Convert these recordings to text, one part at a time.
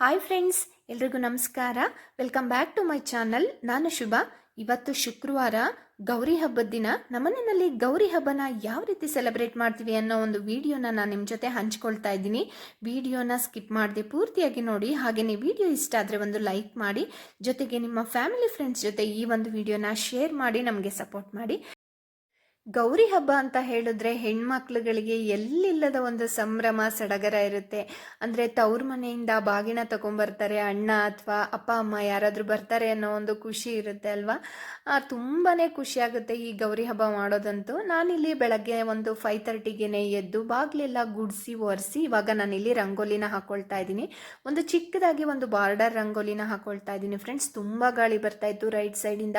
Hi friends ಎಲ್ರಿಗೂ ನಮಸ್ಕಾರ. Welcome back to my channel ನಾನು ಶುಭ. ಇವತ್ತು ಶುಕ್ರವಾರ ಗೌರಿ ಹಬ್ಬದ ದಿನ. ನಮ್ಮನೆಯಲ್ಲಿ ಗೌರಿ ಹಬ್ಬನ ಯಾವ ರೀತಿ ಸೆಲೆಬ್ರೇಟ್ ಮಾಡ್ತೀವಿ ಅನ್ನೋ ಒಂದು ವಿಡಿಯೋನ ನಾನು ನಿಮ್ಮ ಜೊತೆ ಹಂಚ್ಕೊಳ್ತಾ ಇದ್ದೀನಿ. ವಿಡಿಯೋನ ಸ್ಕಿಪ್ ಮಾಡದೆ ಪೂರ್ತಿಯಾಗಿ ನೋಡಿ. ಹಾಗೆಯೇ ವಿಡಿಯೋ ಇಷ್ಟ ಆದರೆ ಒಂದು ಲೈಕ್ ಮಾಡಿ. ಜೊತೆಗೆ ನಿಮ್ಮ ಫ್ಯಾಮಿಲಿ ಫ್ರೆಂಡ್ಸ್ ಜೊತೆ ಈ ಒಂದು ವಿಡಿಯೋನ ಶೇರ್ ಮಾಡಿ, ನಮಗೆ ಸಪೋರ್ಟ್ ಮಾಡಿ. ಗೌರಿ ಹಬ್ಬ ಅಂತ ಹೇಳಿದ್ರೆ ಹೆಣ್ಮಕ್ಳುಗಳಿಗೆ ಎಲ್ಲಿಲ್ಲದ ಒಂದು ಸಂಭ್ರಮ, ಸಡಗರ ಇರುತ್ತೆ. ಅಂದರೆ ತವ್ರ ಮನೆಯಿಂದ ಬಾಗಿನ ತಗೊಂಬರ್ತಾರೆ, ಅಣ್ಣ ಅಥವಾ ಅಪ್ಪ, ಅಮ್ಮ ಯಾರಾದರೂ ಬರ್ತಾರೆ ಅನ್ನೋ ಒಂದು ಖುಷಿ ಇರುತ್ತೆ ಅಲ್ವಾ? ತುಂಬಾ ಖುಷಿಯಾಗುತ್ತೆ ಈ ಗೌರಿ ಹಬ್ಬ ಮಾಡೋದಂತೂ. ನಾನಿಲ್ಲಿ ಬೆಳಗ್ಗೆ ಒಂದು ಫೈವ್ ತರ್ಟಿಗೆನೆ ಎದ್ದು ಬಾಗಿಲೆಲ್ಲ ಗುಡಿಸಿ, ಒರೆಸಿ ಇವಾಗ ನಾನಿಲ್ಲಿ ರಂಗೋಲಿನ ಹಾಕೊಳ್ತಾ ಇದ್ದೀನಿ. ಒಂದು ಚಿಕ್ಕದಾಗಿ ಒಂದು ಬಾರ್ಡರ್ ರಂಗೋಲಿನ ಹಾಕೊಳ್ತಾ ಇದ್ದೀನಿ. ಫ್ರೆಂಡ್ಸ್ ತುಂಬ ಗಾಳಿ ಬರ್ತಾ ಇತ್ತು. ರೈಟ್ ಸೈಡಿಂದ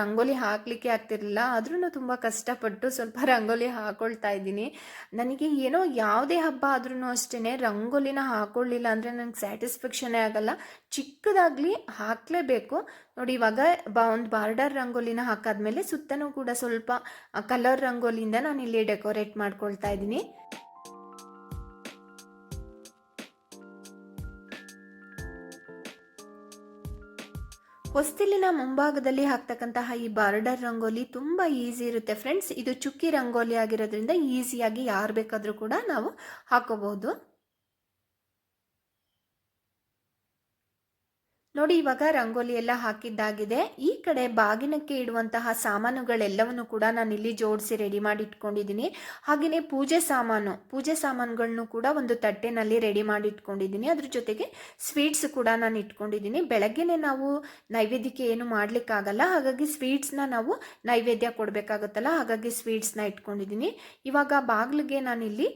ರಂಗೋಲಿ ಹಾಕಲಿಕ್ಕೆ ಆಗ್ತಿರಲಿಲ್ಲ. ಆದ್ರೂ ತುಂಬ ಕಷ್ಟಪಟ್ಟು ಸ್ವಲ್ಪ ರಂಗೋಲಿ ಹಾಕೊಳ್ತಾ ಇದ್ದೀನಿ. ನನಗೆ ಏನೋ ಯಾವುದೇ ಹಬ್ಬ ಆದ್ರೂ ಅಷ್ಟೇ ರಂಗೋಲಿನ ಹಾಕೊಳ್ಳಿಲ್ಲ ಅಂದರೆ ನನಗೆ ಸ್ಯಾಟಿಸ್ಫ್ಯಾಕ್ಷನೇ ಆಗಲ್ಲ. ಚಿಕ್ಕದಾಗಲಿ ಹಾಕಲೇಬೇಕು. ನೋಡಿ, ಇವಾಗ ಬಾ ಒಂದು ಬಾರ್ಡರ್ ರಂಗೋಲಿನ ಹಾಕಾದ್ಮೇಲೆ ಸುತ್ತನೂ ಕೂಡ ಸ್ವಲ್ಪ ಕಲರ್ ರಂಗೋಲಿಯಿಂದ ನಾನು ಇಲ್ಲಿ ಡೆಕೋರೇಟ್ ಮಾಡ್ಕೊಳ್ತಾ ಇದ್ದೀನಿ. ಹೊಸ್ತಿಲಿನ ಮುಂಭಾಗದಲ್ಲಿ ಹಾಕ್ತಕ್ಕಂತಹ ಈ ಬಾರ್ಡರ್ ರಂಗೋಲಿ ತುಂಬ ಈಸಿ ಇರುತ್ತೆ ಫ್ರೆಂಡ್ಸ್. ಇದು ಚುಕ್ಕಿ ರಂಗೋಲಿ ಆಗಿರೋದ್ರಿಂದ ಈಸಿಯಾಗಿ ಯಾರು ಬೇಕಾದರೂ ಕೂಡ ನಾವು ಹಾಕೋಬಹುದು. ನೋಡಿ, ಇವಾಗ ರಂಗೋಲಿ ಎಲ್ಲ ಹಾಕಿದ್ದಾಗಿದೆ. ಈ ಕಡೆ ಬಾಗಿನಕ್ಕೆ ಇಡುವಂತಹ ಸಾಮಾನುಗಳೆಲ್ಲವನ್ನು ಕೂಡ ನಾನು ಇಲ್ಲಿ ಜೋಡಿಸಿ ರೆಡಿ ಮಾಡಿ ಇಟ್ಕೊಂಡಿದ್ದೀನಿ. ಹಾಗೆಯೇ ಪೂಜೆ ಸಾಮಾನು, ಪೂಜೆ ಸಾಮಾನುಗಳನ್ನು ಕೂಡ ಒಂದು ತಟ್ಟೆನಲ್ಲಿ ರೆಡಿ ಮಾಡಿ ಇಟ್ಕೊಂಡಿದ್ದೀನಿ. ಅದ್ರ ಜೊತೆಗೆ ಸ್ವೀಟ್ಸ್ ಕೂಡ ನಾನು ಇಟ್ಕೊಂಡಿದ್ದೀನಿ. ಬೆಳಗ್ಗೆನೆ ನಾವು ನೈವೇದ್ಯಕ್ಕೆ ಏನು ಮಾಡಲಿಕ್ಕಾಗಲ್ಲ. ಹಾಗಾಗಿ ಸ್ವೀಟ್ಸ್ನ ನಾವು ನೈವೇದ್ಯ ಕೊಡಬೇಕಾಗುತ್ತಲ್ಲ. ಹಾಗಾಗಿ ಸ್ವೀಟ್ಸ್ನ ಇಟ್ಕೊಂಡಿದ್ದೀನಿ. ಇವಾಗ ಬಾಗಿಲಿಗೆ ನಾನಿಲ್ಲಿ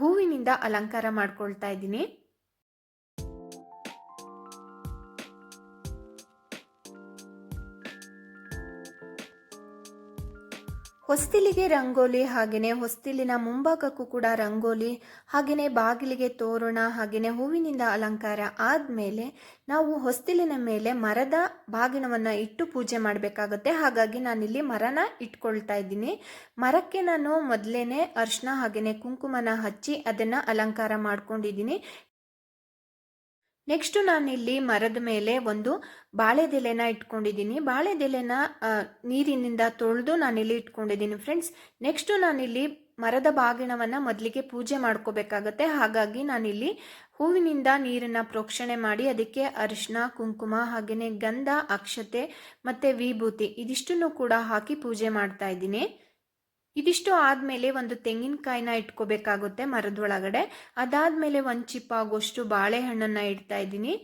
ಹೂವಿನಿಂದ ಅಲಂಕಾರ ಮಾಡ್ಕೊಳ್ತಾ ಇದ್ದೀನಿ. ಹೊಸ್ತಿಲಿಗೆ ರಂಗೋಲಿ ಹಾಗೆಯೇ ಹೊಸ್ತಿಲಿನ ಮುಂಭಾಗಕ್ಕೂ ಕೂಡ ರಂಗೋಲಿ ಹಾಗೆಯೇ ಬಾಗಿಲಿಗೆ ತೋರಣ ಹಾಗೆಯೇ ಹೂವಿನಿಂದ ಅಲಂಕಾರ ಆದಮೇಲೆ ನಾವು ಹೊಸ್ತಿಲಿನ ಮೇಲೆ ಮರದ ಬಾಗಿನವನ್ನು ಇಟ್ಟು ಪೂಜೆ ಮಾಡಬೇಕಾಗುತ್ತೆ. ಹಾಗಾಗಿ ನಾನಿಲ್ಲಿ ಮರನ ಇಟ್ಕೊಳ್ತಾ ಇದ್ದೀನಿ. ಮರಕ್ಕೆ ನಾನು ಮೊದಲೇ ಅರ್ಶಿನ ಹಾಗೆಯೇ ಕುಂಕುಮನ ಹಚ್ಚಿ ಅದನ್ನು ಅಲಂಕಾರ ಮಾಡ್ಕೊಂಡಿದ್ದೀನಿ. ನೆಕ್ಸ್ಟ್ ನಾನಿಲ್ಲಿ ಮರದ ಮೇಲೆ ಒಂದು ಬಾಳೆದೆಲೆನ ಇಟ್ಕೊಂಡಿದ್ದೀನಿ. ಬಾಳೆದೆಲೆನ ನೀರಿನಿಂದ ತೊಳೆದು ನಾನಿಲ್ಲಿ ಇಟ್ಕೊಂಡಿದ್ದೀನಿ ಫ್ರೆಂಡ್ಸ್. ನೆಕ್ಸ್ಟು ನಾನಿಲ್ಲಿ ಮರದ ಬಾಗಿಣವನ್ನು ಮೊದಲಿಗೆ ಪೂಜೆ ಮಾಡ್ಕೋಬೇಕಾಗತ್ತೆ. ಹಾಗಾಗಿ ನಾನಿಲ್ಲಿ ಹೂವಿನಿಂದ ನೀರನ್ನು ಪ್ರೋಕ್ಷಣೆ ಮಾಡಿ ಅದಕ್ಕೆ ಅರಿಶಿನ ಕುಂಕುಮ ಹಾಗೆಯೇ ಗಂಧ, ಅಕ್ಷತೆ ಮತ್ತು ವಿಭೂತಿ ಇದಿಷ್ಟನ್ನು ಕೂಡ ಹಾಕಿ ಪೂಜೆ ಮಾಡ್ತಾ ಇದ್ದೀನಿ. ಇದಿಷ್ಟು ಆದಮೇಲೆ ಒಂದು ತೆಂಗಿನಕಾಯಿನ ಇಟ್ಕೋಬೇಕಾಗುತ್ತೆ ಮರದೊಳಗಡೆ. ಅದಾದಮೇಲೆ ಒಂದು ಚಿಪ್ಪ ಆಗೋಷ್ಟು ಬಾಳೆಹಣ್ಣನ್ನು ಇಡ್ತಾ ಇದ್ದೀನಿ.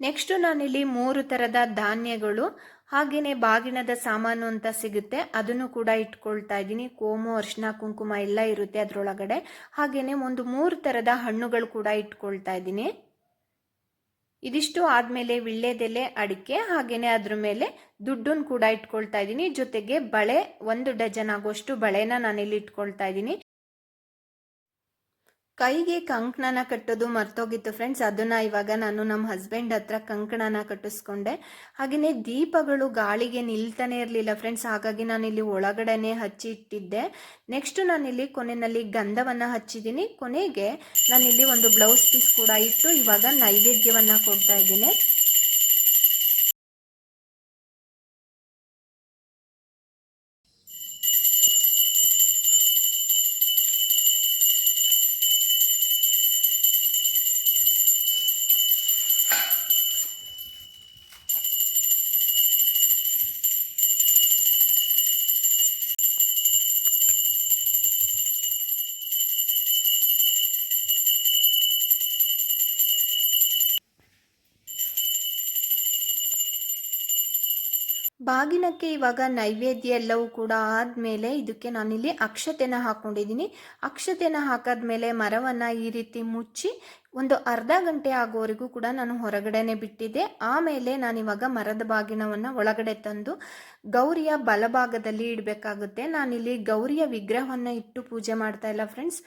ನೆಕ್ಸ್ಟು ನಾನಿಲ್ಲಿ ಮೂರು ಥರದ ಧಾನ್ಯಗಳು ಹಾಗೆಯೇ ಬಾಗಿನದ ಸಾಮಾನು ಅಂತ ಸಿಗುತ್ತೆ. ಅದನ್ನು ಕೂಡ ಇಟ್ಕೊಳ್ತಾ ಇದ್ದೀನಿ. ಕೋಮು ಅರ್ಶಿನ ಕುಂಕುಮ ಎಲ್ಲ ಇರುತ್ತೆ ಅದರೊಳಗಡೆ. ಹಾಗೆಯೇ ಒಂದು ಮೂರು ಥರದ ಹಣ್ಣುಗಳು ಕೂಡ ಇಟ್ಕೊಳ್ತಾ ಇದ್ದೀನಿ. ಇದಿಷ್ಟು ಆದಮೇಲೆ ವಿಳ್ಳೆದೆಲೆ, ಅಡಿಕೆ ಹಾಗೆಯೇ ಅದ್ರ ಮೇಲೆ ದುಡ್ಡನ್ನು ಕೂಡ ಇಟ್ಕೊಳ್ತಾ ಇದ್ದೀನಿ. ಜೊತೆಗೆ ಬಳೆ, ಒಂದು ಡಜನ್ ಆಗೋಷ್ಟು ಬಳೆನ ನಾನಿಲ್ಲಿ ಇಟ್ಕೊಳ್ತಾ ಇದ್ದೀನಿ. ಕೈಗೆ ಕಂಕಣನ ಕಟ್ಟೋದು ಮರ್ತೋಗಿತ್ತು ಫ್ರೆಂಡ್ಸ್ ಅದನ್ನ ಇವಾಗ ನಾನು ನಮ್ಮ ಹಸ್ಬೆಂಡ್ ಹತ್ರ ಕಂಕಣನ ಕಟ್ಟಿಸ್ಕೊಂಡೆ. ಹಾಗೆಯೇ ದೀಪಗಳು ಗಾಳಿಗೆ ನಿಲ್ತಾನೆ ಇರಲಿಲ್ಲ ಫ್ರೆಂಡ್ಸ್ ಹಾಗಾಗಿ ನಾನಿಲ್ಲಿ ಒಳಗಡೆನೆ ಹಚ್ಚಿ ಇಟ್ಟಿದ್ದೆ. ನೆಕ್ಸ್ಟ್ ನಾನಿಲ್ಲಿ ಕೊನೆಯಲ್ಲಿ ಗಂಧವನ್ನು ಹಚ್ಚಿದ್ದೀನಿ. ಕೊನೆಗೆ ನಾನಿಲ್ಲಿ ಒಂದು ಬ್ಲೌಸ್ ಪೀಸ್ ಕೂಡ ಇಟ್ಟು ಇವಾಗ ನೈವೇದ್ಯವನ್ನು ಕೊಡ್ತಾ ಇದ್ದೀನಿ. ಬಾಗಿನಕ್ಕೆ ಇವಾಗ ನೈವೇದ್ಯ ಎಲ್ಲವೂ ಕೂಡ ಆದಮೇಲೆ ಇದಕ್ಕೆ ನಾನಿಲ್ಲಿ ಅಕ್ಷತೆನ ಹಾಕ್ಕೊಂಡಿದ್ದೀನಿ ಅಕ್ಷತೆನ ಹಾಕಾದ್ಮೇಲೆ ಮರವನ್ನು ಈ ರೀತಿ ಮುಚ್ಚಿ ಒಂದು ಅರ್ಧ ಗಂಟೆ ಆಗೋವರೆಗೂ ಕೂಡ ನಾನು ಹೊರಗಡೆನೆ ಬಿಟ್ಟಿದ್ದೆ. ಆಮೇಲೆ ನಾನಿವಾಗ ಮರದ ಬಾಗಿನವನ್ನು ಒಳಗಡೆ ತಂದು ಗೌರಿಯ ಬಲಭಾಗದಲ್ಲಿ ಇಡಬೇಕಾಗುತ್ತೆ. ನಾನಿಲ್ಲಿ ಗೌರಿಯ ವಿಗ್ರಹವನ್ನು ಇಟ್ಟು ಪೂಜೆ ಮಾಡ್ತಾ ಇಲ್ಲ ಫ್ರೆಂಡ್ಸ್.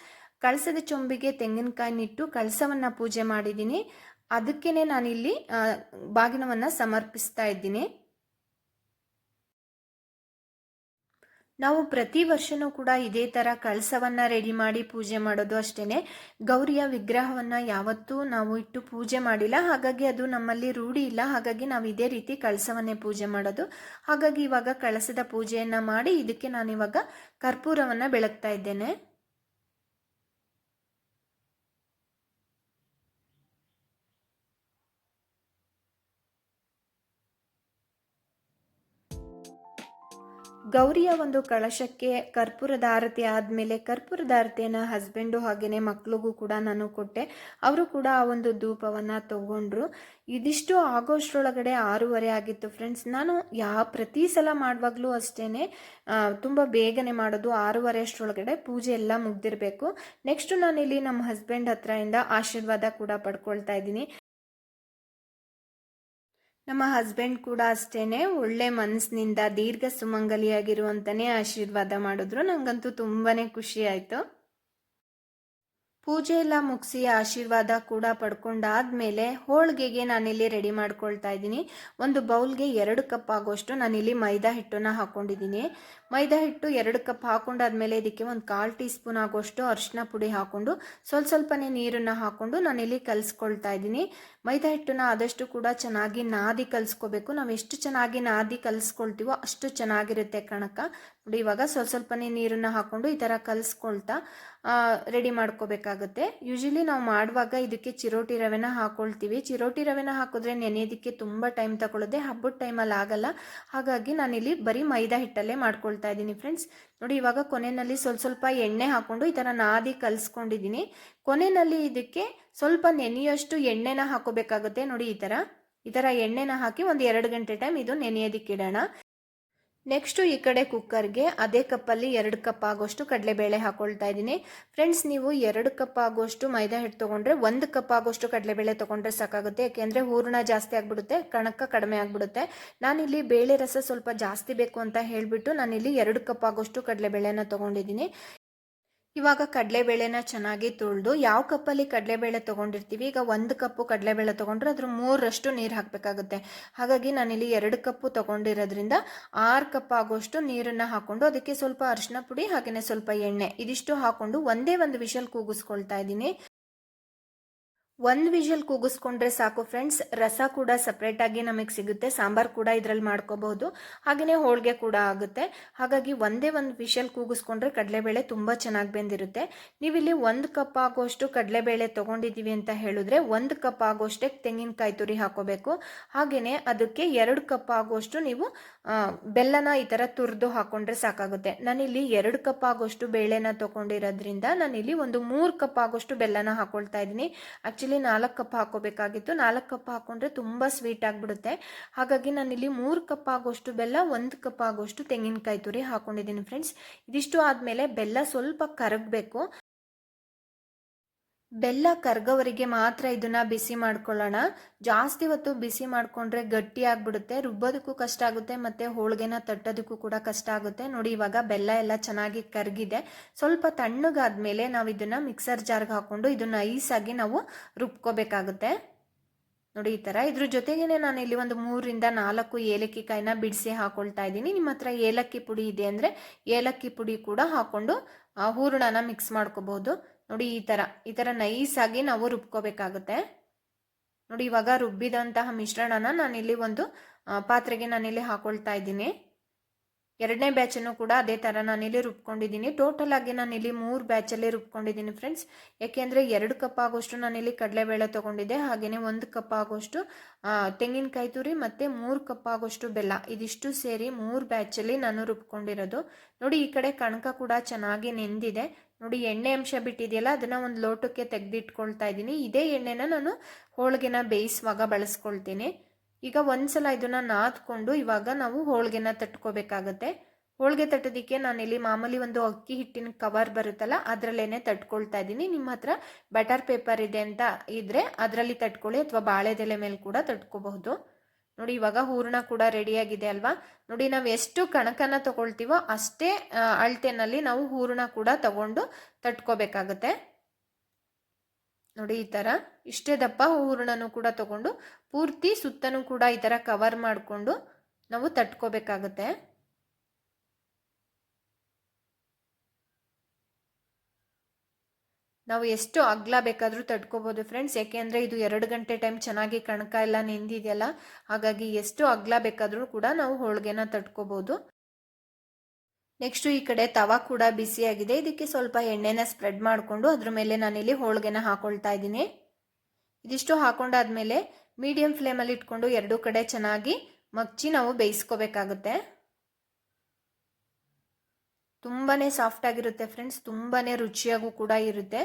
ಕಳಸದ ಚೊಂಬಿಗೆ ತೆಂಗಿನಕಾಯಿನಿಟ್ಟು ಕಳಸವನ್ನು ಪೂಜೆ ಮಾಡಿದ್ದೀನಿ. ಅದಕ್ಕೇನೆ ನಾನಿಲ್ಲಿ ಬಾಗಿನವನ್ನು ಸಮರ್ಪಿಸ್ತಾ ಇದ್ದೀನಿ. ನಾವು ಪ್ರತಿ ವರ್ಷನೂ ಕೂಡ ಇದೇ ಥರ ಕಳಸವನ್ನು ರೆಡಿ ಮಾಡಿ ಪೂಜೆ ಮಾಡೋದು ಅಷ್ಟೇ ಗೌರಿಯ ವಿಗ್ರಹವನ್ನು ಯಾವತ್ತೂ ನಾವು ಇಟ್ಟು ಪೂಜೆ ಮಾಡಿಲ್ಲ. ಹಾಗಾಗಿ ಅದು ನಮ್ಮಲ್ಲಿ ರೂಢಿ ಇಲ್ಲ. ಹಾಗಾಗಿ ನಾವು ಇದೇ ರೀತಿ ಕಳಸವನ್ನೇ ಪೂಜೆ ಮಾಡೋದು. ಹಾಗಾಗಿ ಇವಾಗ ಕಳಸದ ಪೂಜೆಯನ್ನು ಮಾಡಿ ಇದಕ್ಕೆ ನಾನಿವಾಗ ಕರ್ಪೂರವನ್ನು ಬೆಳಗ್ತಾ ಇದ್ದೇನೆ. ಗೌರಿಯ ಒಂದು ಕಳಶಕ್ಕೆ ಕರ್ಪೂರದ ಆರತಿ ಆದಮೇಲೆ ಕರ್ಪೂರದ ಆರತಿಯನ್ನು ಹಸ್ಬೆಂಡು ಹಾಗೆಯೇ ಮಕ್ಳಿಗೂ ಕೂಡ ನಾನು ಕೊಟ್ಟೆ. ಅವರು ಕೂಡ ಆ ಒಂದು ಧೂಪವನ್ನು ತಗೊಂಡ್ರು. ಇದಿಷ್ಟು ಆಗೋಷ್ಟರೊಳಗಡೆ ಆರೂವರೆ ಆಗಿತ್ತು ಫ್ರೆಂಡ್ಸ್ ನಾನು ಯಾ, ಪ್ರತಿ ಸಲ ಮಾಡುವಾಗಲೂ ಅಷ್ಟೇ ತುಂಬ ಬೇಗನೆ ಮಾಡೋದು. ಆರೂವರೆ ಅಷ್ಟರೊಳಗಡೆ ಪೂಜೆ ಎಲ್ಲ ಮುಗ್ದಿರಬೇಕು. ನೆಕ್ಸ್ಟು ನಾನಿಲ್ಲಿ ನಮ್ಮ ಹಸ್ಬೆಂಡ್ ಹತ್ರದಿಂದ ಆಶೀರ್ವಾದ ಕೂಡ ಪಡ್ಕೊಳ್ತಾ ಇದ್ದೀನಿ. ನಮ್ಮ ಹಸ್ಬೆಂಡ್ ಕೂಡ ಅಷ್ಟೇನೆ ಒಳ್ಳೆ ಮನಸ್ಸಿನಿಂದ ದೀರ್ಘ ಸುಮಂಗಲಿಯಾಗಿರುವಂತನೇ ಆಶೀರ್ವಾದ ಮಾಡಿದ್ರು. ನಂಗಂತೂ ತುಂಬಾನೇ ಖುಷಿ ಆಯ್ತು. ಪೂಜೆ ಎಲ್ಲ ಮುಗಿಸಿ ಆಶೀರ್ವಾದ ಕೂಡ ಪಡ್ಕೊಂಡಾದ್ಮೇಲೆ ಹೋಳಿಗೆಗೆ ನಾನಿಲ್ಲಿ ರೆಡಿ ಮಾಡ್ಕೊಳ್ತಾ ಇದ್ದೀನಿ. ಒಂದು ಬೌಲ್ಗೆ ಎರಡು ಕಪ್ ಆಗೋಷ್ಟು ನಾನಿಲ್ಲಿ ಮೈದಾ ಹಿಟ್ಟನ್ನು ಹಾಕೊಂಡಿದ್ದೀನಿ. ಮೈದಾ ಹಿಟ್ಟು ಎರಡು ಕಪ್ ಹಾಕೊಂಡಾದ್ಮೇಲೆ ಇದಕ್ಕೆ ಒಂದು ಕಾಲು ಟೀ ಸ್ಪೂನ್ ಆಗೋಷ್ಟು ಅರಿಶಿನ ಪುಡಿ ಹಾಕೊಂಡು, ಸ್ವಲ್ಪ ಸ್ವಲ್ಪನೇ ನೀರನ್ನು ಹಾಕೊಂಡು ನಾನಿಲ್ಲಿ ಕಲಿಸ್ಕೊಳ್ತಾ ಇದ್ದೀನಿ. ಮೈದಾ ಹಿಟ್ಟನ್ನ ಆದಷ್ಟು ಕೂಡ ಚೆನ್ನಾಗಿ ನಾದಿ ಕಲಿಸ್ಕೋಬೇಕು. ನಾವು ಎಷ್ಟು ಚೆನ್ನಾಗಿ ನಾದಿ ಕಲಿಸ್ಕೊಳ್ತೀವೋ ಅಷ್ಟು ಚೆನ್ನಾಗಿರುತ್ತೆ ಕಣಕ ನೋಡಿ, ಇವಾಗ ಸ್ವಲ್ಪ ಸ್ವಲ್ಪನೇ ನೀರನ್ನು ಹಾಕೊಂಡು ಈ ಥರ ಕಲಿಸ್ಕೊಳ್ತಾ ರೆಡಿ ಮಾಡ್ಕೋಬೇಕಾಗುತ್ತೆ. ಯೂಶಲಿ ನಾವು ಮಾಡುವಾಗ ಇದಕ್ಕೆ ಚಿರೋಟಿ ರವೆನ ಹಾಕ್ಕೊಳ್ತೀವಿ ಚಿರೋಟಿ ರವೆನ ಹಾಕಿದ್ರೆ ನೆನೆಯೋದಕ್ಕೆ ತುಂಬ ಟೈಮ್ ತಗೊಳ್ಳೋದೆ ಹಬ್ಬದ ಟೈಮಲ್ಲಿ ಆಗಲ್ಲ. ಹಾಗಾಗಿ ನಾನಿಲ್ಲಿ ಬರೀ ಮೈದಾ ಹಿಟ್ಟಲ್ಲೇ ಮಾಡ್ಕೊಳ್ತಾ ಇದ್ದೀನಿ ಫ್ರೆಂಡ್ಸ್ ನೋಡಿ, ಇವಾಗ ಕೊನೆಯಲ್ಲಿ ಸ್ವಲ್ಪ ಸ್ವಲ್ಪ ಎಣ್ಣೆ ಹಾಕೊಂಡು ಈ ಥರ ನಾದಿ ಕಲಿಸ್ಕೊಂಡಿದ್ದೀನಿ. ಕೊನೆಯಲ್ಲಿ ಇದಕ್ಕೆ ಸ್ವಲ್ಪ ನೆನೆಯೋಷ್ಟು ಎಣ್ಣೆನ ಹಾಕೋಬೇಕಾಗುತ್ತೆ. ನೋಡಿ, ಈ ಥರ ಈ ಥರ ಎಣ್ಣೆನ ಹಾಕಿ ಒಂದು ಎರಡು ಗಂಟೆ ಟೈಮ್ ಇದು ನೆನೆಯೋದಿಕ್ಕೆ ಇಡೋಣ. ನೆಕ್ಸ್ಟು ಈ ಕಡೆ ಕುಕ್ಕರ್ಗೆ ಅದೇ ಕಪ್ಪಲ್ಲಿ ಎರಡು ಕಪ್ ಆಗೋಷ್ಟು ಕಡಲೆಬೇಳೆ ಹಾಕೊಳ್ತಾ ಇದ್ದೀನಿ. ಫ್ರೆಂಡ್ಸ್, ನೀವು ಎರಡು ಕಪ್ ಆಗೋಷ್ಟು ಮೈದಾ ಹಿಟ್ಟು ತೊಗೊಂಡ್ರೆ ಒಂದು ಕಪ್ ಆಗೋಷ್ಟು ಕಡಲೆಬೇಳೆ ತೊಗೊಂಡ್ರೆ ಸಾಕಾಗುತ್ತೆ. ಯಾಕೆಂದರೆ ಹೂರ್ಣ ಜಾಸ್ತಿ ಆಗಿಬಿಡುತ್ತೆ ಕಣಕ್ಕ ಕಡಿಮೆ ಆಗಿಬಿಡುತ್ತೆ. ನಾನಿಲ್ಲಿ ಬೇಳೆ ರಸ ಸ್ವಲ್ಪ ಜಾಸ್ತಿ ಬೇಕು ಅಂತ ಹೇಳಿಬಿಟ್ಟು ನಾನಿಲ್ಲಿ ಎರಡು ಕಪ್ ಆಗೋಷ್ಟು ಕಡಲೆಬೇಳೆನ ತೊಗೊಂಡಿದ್ದೀನಿ. ಇವಾಗ ಕಡಲೆಬೇಳೆನ ಚೆನ್ನಾಗಿ ತೊಳೆದು ಯಾವ ಕಪ್ಪಲ್ಲಿ ಕಡಲೆಬೇಳೆ ತೊಗೊಂಡಿರ್ತೀವಿ, ಈಗ ಒಂದು ಕಪ್ಪು ಕಡಲೆಬೇಳೆ ತೊಗೊಂಡ್ರೆ ಅದ್ರ ಮೂರರಷ್ಟು ನೀರು ಹಾಕಬೇಕಾಗುತ್ತೆ. ಹಾಗಾಗಿ ನಾನಿಲ್ಲಿ ಎರಡು ಕಪ್ಪು ತೊಗೊಂಡಿರೋದ್ರಿಂದ ಆರು ಕಪ್ ಆಗೋಷ್ಟು ನೀರನ್ನು ಹಾಕ್ಕೊಂಡು ಅದಕ್ಕೆ ಸ್ವಲ್ಪ ಅರಿಶಿನ ಪುಡಿ ಹಾಗೆಯೇ ಸ್ವಲ್ಪ ಎಣ್ಣೆ, ಇದಿಷ್ಟು ಹಾಕ್ಕೊಂಡು ಒಂದೇ ಒಂದು ವಿಷಲ್ ಕೂಗಿಸ್ಕೊಳ್ತಾ ಇದ್ದೀನಿ. ಒಂದು ವಿಷಲ್ ಕೂಗಿಸ್ಕೊಂಡ್ರೆ ಸಾಕು ಫ್ರೆಂಡ್ಸ್ ರಸ ಕೂಡ ಸಪ್ರೇಟಾಗಿ ನಮಗೆ ಸಿಗುತ್ತೆ. ಸಾಂಬಾರ್ ಕೂಡ ಇದರಲ್ಲಿ ಮಾಡ್ಕೋಬಹುದು. ಹಾಗೆಯೇ ಹೋಳಿಗೆ ಕೂಡ ಆಗುತ್ತೆ. ಹಾಗಾಗಿ ಒಂದೇ ಒಂದು ವಿಷಲ್ ಕೂಗಿಸ್ಕೊಂಡ್ರೆ ಕಡಲೆಬೇಳೆ ತುಂಬ ಚೆನ್ನಾಗಿ ಬೆಂದಿರುತ್ತೆ. ನೀವಿಲ್ಲಿ ಒಂದು ಕಪ್ ಆಗೋಷ್ಟು ಕಡಲೆಬೇಳೆ ತೊಗೊಂಡಿದ್ದೀವಿ ಅಂತ ಹೇಳಿದ್ರೆ ಒಂದು ಕಪ್ ಆಗೋಷ್ಟೇ ತೆಂಗಿನಕಾಯಿ ತುರಿ ಹಾಕೋಬೇಕು. ಹಾಗೆಯೇ ಅದಕ್ಕೆ ಎರಡು ಕಪ್ ಆಗೋಷ್ಟು ನೀವು ಬೆಲ್ಲನ ಈ ಥರ ತುರಿದು ಹಾಕೊಂಡ್ರೆ ಸಾಕಾಗುತ್ತೆ. ನಾನಿಲ್ಲಿ ಎರಡು ಕಪ್ ಆಗೋಷ್ಟು ಬೇಳೆನ ತೊಗೊಂಡಿರೋದ್ರಿಂದ ನಾನಿಲ್ಲಿ ಒಂದು ಮೂರು ಕಪ್ ಆಗೋಷ್ಟು ಬೆಲ್ಲನ ಹಾಕೊಳ್ತಾ ಇದ್ದೀನಿ. ಆ್ಯಕ್ಚುಲಿ ಇಲ್ಲಿ ನಾಲ್ಕು ಕಪ್ ಹಾಕೋಬೇಕಾಗಿತ್ತು. ನಾಲ್ಕು ಕಪ್ ಹಾಕೊಂಡ್ರೆ ತುಂಬ ಸ್ವೀಟ್ ಆಗಿಬಿಡುತ್ತೆ. ಹಾಗಾಗಿ ನಾನಿಲ್ಲಿ ಮೂರು ಕಪ್ ಆಗೋಷ್ಟು ಬೆಲ್ಲ, ಒಂದು ಕಪ್ ಆಗೋಷ್ಟು ತೆಂಗಿನಕಾಯಿ ತುರಿ ಹಾಕೊಂಡಿದ್ದೀನಿ ಫ್ರೆಂಡ್ಸ್ ಇದಿಷ್ಟು ಆದಮೇಲೆ ಬೆಲ್ಲ ಸ್ವಲ್ಪ ಕರಗಬೇಕು. ಬೆಲ್ಲ ಕರ್ಗವರಿಗೆ ಮಾತ್ರ ಇದನ್ನ ಬಿಸಿ ಮಾಡ್ಕೊಳ್ಳೋಣ. ಜಾಸ್ತಿ ಹೊತ್ತು ಬಿಸಿ ಮಾಡಿಕೊಂಡ್ರೆ ಗಟ್ಟಿ ಆಗ್ಬಿಡುತ್ತೆ, ರುಬ್ಬೋದಕ್ಕೂ ಕಷ್ಟ ಆಗುತ್ತೆ ಮತ್ತೆ ಹೋಳಿಗೆನ ತಟ್ಟೋದಕ್ಕೂ ಕೂಡ ಕಷ್ಟ ಆಗುತ್ತೆ. ನೋಡಿ, ಇವಾಗ ಬೆಲ್ಲ ಎಲ್ಲ ಚೆನ್ನಾಗಿ ಕರಗಿದೆ. ಸ್ವಲ್ಪ ತಣ್ಣಗಾದ್ಮೇಲೆ ನಾವು ಇದನ್ನ ಮಿಕ್ಸರ್ ಜಾರ್ಗೆ ಹಾಕ್ಕೊಂಡು ಇದನ್ನು ಐಸಾಗಿ ನಾವು ರುಬ್ಕೋಬೇಕಾಗುತ್ತೆ. ನೋಡಿ, ಈ ಥರ ಇದ್ರ ಜೊತೆಗೇನೆ ನಾನು ಇಲ್ಲಿ ಒಂದು ಮೂರರಿಂದ ನಾಲ್ಕು ಏಲಕ್ಕಿ ಕಾಯಿನ ಬಿಡಿಸಿ ಹಾಕೊಳ್ತಾ ಇದ್ದೀನಿ. ನಿಮ್ಮ ಹತ್ರ ಏಲಕ್ಕಿ ಪುಡಿ ಇದೆ ಅಂದರೆ ಏಲಕ್ಕಿ ಪುಡಿ ಕೂಡ ಹಾಕ್ಕೊಂಡು ಹೂರಣನ ಮಿಕ್ಸ್ ಮಾಡ್ಕೋಬಹುದು ನೋಡಿ, ಈ ಥರ ಈ ಥರ ನೈಸಾಗಿ ನಾವು ರುಬ್ಕೋಬೇಕಾಗುತ್ತೆ. ನೋಡಿ, ಇವಾಗ ರುಬ್ಬಿದಂತಹ ಮಿಶ್ರಣನ ನಾನಿಲ್ಲಿ ಒಂದು ಪಾತ್ರೆಗೆ ನಾನಿಲ್ಲಿ ಹಾಕೊಳ್ತಾ ಇದ್ದೀನಿ. ಎರಡನೇ ಬ್ಯಾಚನ್ನು ಕೂಡ ಅದೇ ಥರ ನಾನಿಲ್ಲಿ ರುಬ್ಕೊಂಡಿದ್ದೀನಿ. ಟೋಟಲ್ ಆಗಿ ನಾನಿಲ್ಲಿ ಮೂರು ಬ್ಯಾಚಲ್ಲಿ ರುಬ್ಕೊಂಡಿದ್ದೀನಿ ಫ್ರೆಂಡ್ಸ್ ಯಾಕೆಂದರೆ ಎರಡು ಕಪ್ ಆಗೋಷ್ಟು ನಾನಿಲ್ಲಿ ಕಡಲೆಬೇಳೆ ತೊಗೊಂಡಿದ್ದೆ. ಹಾಗೆಯೇ ಒಂದು ಕಪ್ ಆಗೋಷ್ಟು ತೆಂಗಿನಕಾಯಿ ತುರಿ ಮತ್ತು ಮೂರು ಕಪ್ ಆಗೋಷ್ಟು ಬೆಲ್ಲ. ಇದಿಷ್ಟು ಸೇರಿ ಮೂರು ಬ್ಯಾಚಲ್ಲಿ ನಾನು ರುಬ್ಕೊಂಡಿರೋದು. ನೋಡಿ, ಈ ಕಡೆ ಕಣಕ ಕೂಡ ಚೆನ್ನಾಗಿ ನೆಂದಿದೆ. ನೋಡಿ ಎಣ್ಣೆ ಅಂಶ ಬಿಟ್ಟಿದೆಯಲ್ಲ, ಅದನ್ನು ಒಂದು ಲೋಟಕ್ಕೆ ತೆಗೆದಿಟ್ಕೊಳ್ತಾ ಇದ್ದೀನಿ. ಇದೇ ಎಣ್ಣೆನ ನಾನು ಹೋಳಿಗೆನ ಬೇಯಿಸುವಾಗ ಬಳಸ್ಕೊಳ್ತೀನಿ. ಈಗ ಒಂದ್ಸಲ ಇದನ್ನ ನಾದ್ಕೊಂಡು ಇವಾಗ ನಾವು ಹೋಳಿಗೆನ ತಟ್ಕೋಬೇಕಾಗತ್ತೆ. ಹೋಳಿಗೆ ತಟ್ಟೋದಕ್ಕೆ ನಾನಿಲ್ಲಿ ಮಾಮೂಲಿ ಒಂದು ಅಕ್ಕಿ ಹಿಟ್ಟಿನ ಕವರ್ ಬರುತ್ತಲ್ಲ, ಅದರಲ್ಲೇನೆ ತಟ್ಕೊಳ್ತಾ ಇದ್ದೀನಿ. ನಿಮ್ಮ ಹತ್ರ ಬಟರ್ ಪೇಪರ್ ಇದೆ ಅಂತ ಇದ್ರೆ ಅದರಲ್ಲಿ ತಟ್ಕೊಳ್ಳಿ, ಅಥವಾ ಬಾಳೆದೆಲೆ ಮೇಲೆ ಕೂಡ ತಟ್ಕೋಬಹುದು. ನೋಡಿ, ಇವಾಗ ಹೂರ್ಣ ಕೂಡ ರೆಡಿಯಾಗಿದೆ ಅಲ್ವಾ? ನೋಡಿ, ನಾವು ಎಷ್ಟು ಕಣಕನ ತಗೊಳ್ತೀವೋ ಅಷ್ಟೇ ಅಳತೆನಲ್ಲಿ ನಾವು ಹೂರ್ಣ ಕೂಡ ತಗೊಂಡು ತಟ್ಕೋಬೇಕಾಗುತ್ತೆ. ನೋಡಿ, ಈ ಥರ ಇಷ್ಟೇ ದಪ್ಪ ಹೂರಣನೂ ಕೂಡ ತಗೊಂಡು ಪೂರ್ತಿ ಸುತ್ತನೂ ಕೂಡ ಈ ಥರ ಕವರ್ ಮಾಡಿಕೊಂಡು ನಾವು ತಟ್ಕೋಬೇಕಾಗತ್ತೆ. ನಾವು ಎಷ್ಟು ಅಗ್ಲ ಬೇಕಾದರೂ ತಡ್ಕೋಬೋದು ಫ್ರೆಂಡ್ಸ್ ಯಾಕೆಂದರೆ ಇದು ಎರಡು ಗಂಟೆ ಟೈಮ್ ಚೆನ್ನಾಗಿ ಕಣಕ ಎಲ್ಲ ನೆಂದಿದೆಯಲ್ಲ? ಹಾಗಾಗಿ ಎಷ್ಟು ಅಗ್ಲ ಬೇಕಾದರೂ ಕೂಡ ನಾವು ಹೋಳಿಗೆನ ತಡ್ಕೋಬೋದು. ನೆಕ್ಸ್ಟು ಈ ಕಡೆ ತವಾ ಕೂಡ ಬಿಸಿಯಾಗಿದೆ ಇದಕ್ಕೆ ಸ್ವಲ್ಪ ಎಣ್ಣೆನ ಸ್ಪ್ರೆಡ್ ಮಾಡಿಕೊಂಡು ಅದ್ರ ಮೇಲೆ ನಾನಿಲ್ಲಿ ಹೋಳಿಗೆನ ಹಾಕೊಳ್ತಾ ಇದ್ದೀನಿ. ಇದಿಷ್ಟು ಹಾಕೊಂಡಾದ್ಮೇಲೆ ಮೀಡಿಯಂ ಫ್ಲೇಮಲ್ಲಿ ಇಟ್ಕೊಂಡು ಎರಡೂ ಕಡೆ ಚೆನ್ನಾಗಿ ಮಗ್ಚಿ ನಾವು ಬೇಯಿಸ್ಕೋಬೇಕಾಗುತ್ತೆ. ತುಂಬಾ ಸಾಫ್ಟ್ ಆಗಿರುತ್ತೆ ಫ್ರೆಂಡ್ಸ್ ತುಂಬಾ ರುಚಿಯಾಗೂ ಕೂಡ ಇರುತ್ತೆ.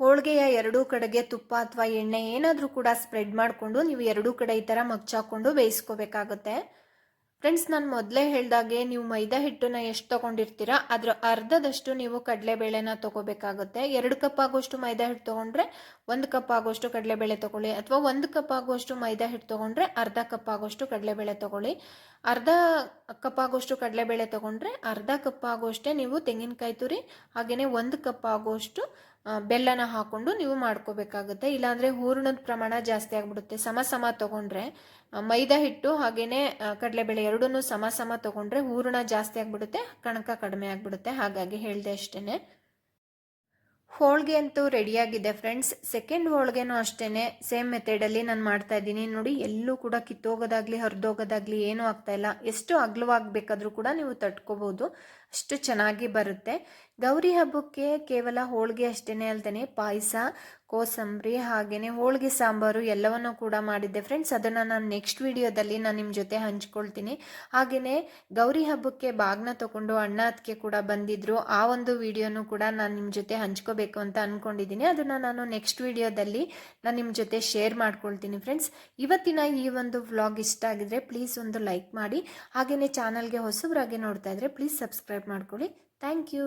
ಹೋಳಿಗೆಯ ಎರಡೂ ಕಡೆಗೆ ತುಪ್ಪ ಅಥವಾ ಎಣ್ಣೆ ಏನಾದರೂ ಕೂಡ ಸ್ಪ್ರೆಡ್ ಮಾಡಿಕೊಂಡು ನೀವು ಎರಡೂ ಕಡೆ ಈ ಥರ ಮಗ್ಚಾಕೊಂಡು ಬೇಯಿಸ್ಕೋಬೇಕಾಗುತ್ತೆ. ಫ್ರೆಂಡ್ಸ್ ನಾನು ಮೊದಲೇ ಹೇಳಿದಾಗೆ ನೀವು ಮೈದಾ ಹಿಟ್ಟನ್ನ ಎಷ್ಟು ತೊಗೊಂಡಿರ್ತೀರಾ, ಅದರ ಅರ್ಧದಷ್ಟು ನೀವು ಕಡಲೆಬೇಳೆನ ತೊಗೋಬೇಕಾಗುತ್ತೆ. ಎರಡು ಕಪ್ ಆಗೋಷ್ಟು ಮೈದಾ ಹಿಟ್ಟು ತೊಗೊಂಡ್ರೆ ಒಂದು ಕಪ್ ಆಗೋಷ್ಟು ಕಡಲೆಬೇಳೆ ತೊಗೊಳ್ಳಿ, ಅಥವಾ ಒಂದು ಕಪ್ ಆಗೋಷ್ಟು ಮೈದಾ ಹಿಟ್ಟು ತೊಗೊಂಡ್ರೆ ಅರ್ಧ ಕಪ್ ಆಗೋಷ್ಟು ಕಡಲೆಬೇಳೆ ತೊಗೊಳ್ಳಿ. ಅರ್ಧ ಕಪ್ ಆಗೋಷ್ಟು ಕಡಲೆಬೇಳೆ ತೊಗೊಂಡ್ರೆ ಅರ್ಧ ಕಪ್ ಆಗೋಷ್ಟೇ ನೀವು ತೆಂಗಿನಕಾಯಿ ತುರಿ ಹಾಗೆಯೇ ಒಂದು ಕಪ್ ಆಗೋಷ್ಟು ಬೆಲ್ಲನ ಹಾಕೊಂಡು ನೀವು ಮಾಡ್ಕೋಬೇಕಾಗುತ್ತೆ. ಇಲ್ಲಾಂದರೆ ಹೂರ್ಣದ ಪ್ರಮಾಣ ಜಾಸ್ತಿ ಆಗಿಬಿಡುತ್ತೆ. ಸಮ ಸಮ ತೊಗೊಂಡ್ರೆ ಮೈದಾ ಹಿಟ್ಟು ಹಾಗೆಯೇ ಕಡಲೆಬೇಳೆ ಎರಡೂ ಸಮ ಸಮ ತೊಗೊಂಡ್ರೆ ಹೂರಣ ಜಾಸ್ತಿ ಆಗಿಬಿಡುತ್ತೆ, ಕಣಕ ಕಡಿಮೆ ಆಗಿಬಿಡುತ್ತೆ, ಹಾಗಾಗಿ ಹೇಳಿದೆ ಅಷ್ಟೇ ಹೋಳಿಗೆ ಅಂತೂ ರೆಡಿಯಾಗಿದೆ ಫ್ರೆಂಡ್ಸ್. ಸೆಕೆಂಡ್ ಹೋಳಿಗೆನೂ ಅಷ್ಟೇ ಸೇಮ್ ಮೆಥಡಲ್ಲಿ ನಾನು ಮಾಡ್ತಾ ಇದ್ದೀನಿ. ನೋಡಿ, ಎಲ್ಲೂ ಕೂಡ ಕಿತ್ತೋಗೋದಾಗ್ಲಿ, ಹರಿದೋಗೋದಾಗ್ಲಿ ಏನೂ ಆಗ್ತಾ ಇಲ್ಲ. ಎಷ್ಟು ಅಗ್ಲವಾಗಬೇಕಾದ್ರೂ ಕೂಡ ನೀವು ತಟ್ಕೋಬೋದು. ಅಷ್ಟು ಚೆನ್ನಾಗಿ ಬರುತ್ತೆ. ಗೌರಿ ಹಬ್ಬಕ್ಕೆ ಕೇವಲ ಹೋಳಿಗೆ ಅಷ್ಟೇ ಅಲ್ದೇ ಪಾಯಸ ಕೋಸಂಬರಿ ಹಾಗೆಯೇ ಹೋಳಿಗೆ ಸಾಂಬಾರು ಎಲ್ಲವನ್ನೂ ಕೂಡ ಮಾಡಿದ್ದೆ ಫ್ರೆಂಡ್ಸ್ ಅದನ್ನು ನಾನು ನೆಕ್ಸ್ಟ್ ವಿಡಿಯೋದಲ್ಲಿ ನಾನು ನಿಮ್ಮ ಜೊತೆ ಹಂಚ್ಕೊಳ್ತೀನಿ. ಹಾಗೆಯೇ ಗೌರಿ ಹಬ್ಬಕ್ಕೆ ಬಾಗ್ನ ತಗೊಂಡು ಅಣ್ಣ ಅದಕ್ಕೆ ಕೂಡ ಬಂದಿದ್ದರು ಆ ಒಂದು ವಿಡಿಯೋನು ಕೂಡ ನಾನು ನಿಮ್ಮ ಜೊತೆ ಹಂಚ್ಕೋಬೇಕು ಅಂತ ಅಂದ್ಕೊಂಡಿದ್ದೀನಿ ಅದನ್ನು ನಾನು ನೆಕ್ಸ್ಟ್ ವಿಡಿಯೋದಲ್ಲಿ ನಾನು ನಿಮ್ಮ ಜೊತೆ ಶೇರ್ ಮಾಡ್ಕೊಳ್ತೀನಿ ಫ್ರೆಂಡ್ಸ್ ಇವತ್ತಿನ ಈ ಒಂದು ವ್ಲಾಗ್ ಇಷ್ಟ ಆಗಿದ್ರೆ ಪ್ಲೀಸ್ ಒಂದು ಲೈಕ್ ಮಾಡಿ. ಹಾಗೆಯೇ ಚಾನಲ್ಗೆ ಹೊಸಬರಾಗಿ ನೋಡ್ತಾ ಇದ್ರೆ ಪ್ಲೀಸ್ ಸಬ್ಸ್ಕ್ರೈಬ್ ಮಾಡ್ಕೊಳ್ಳಿ. Thank you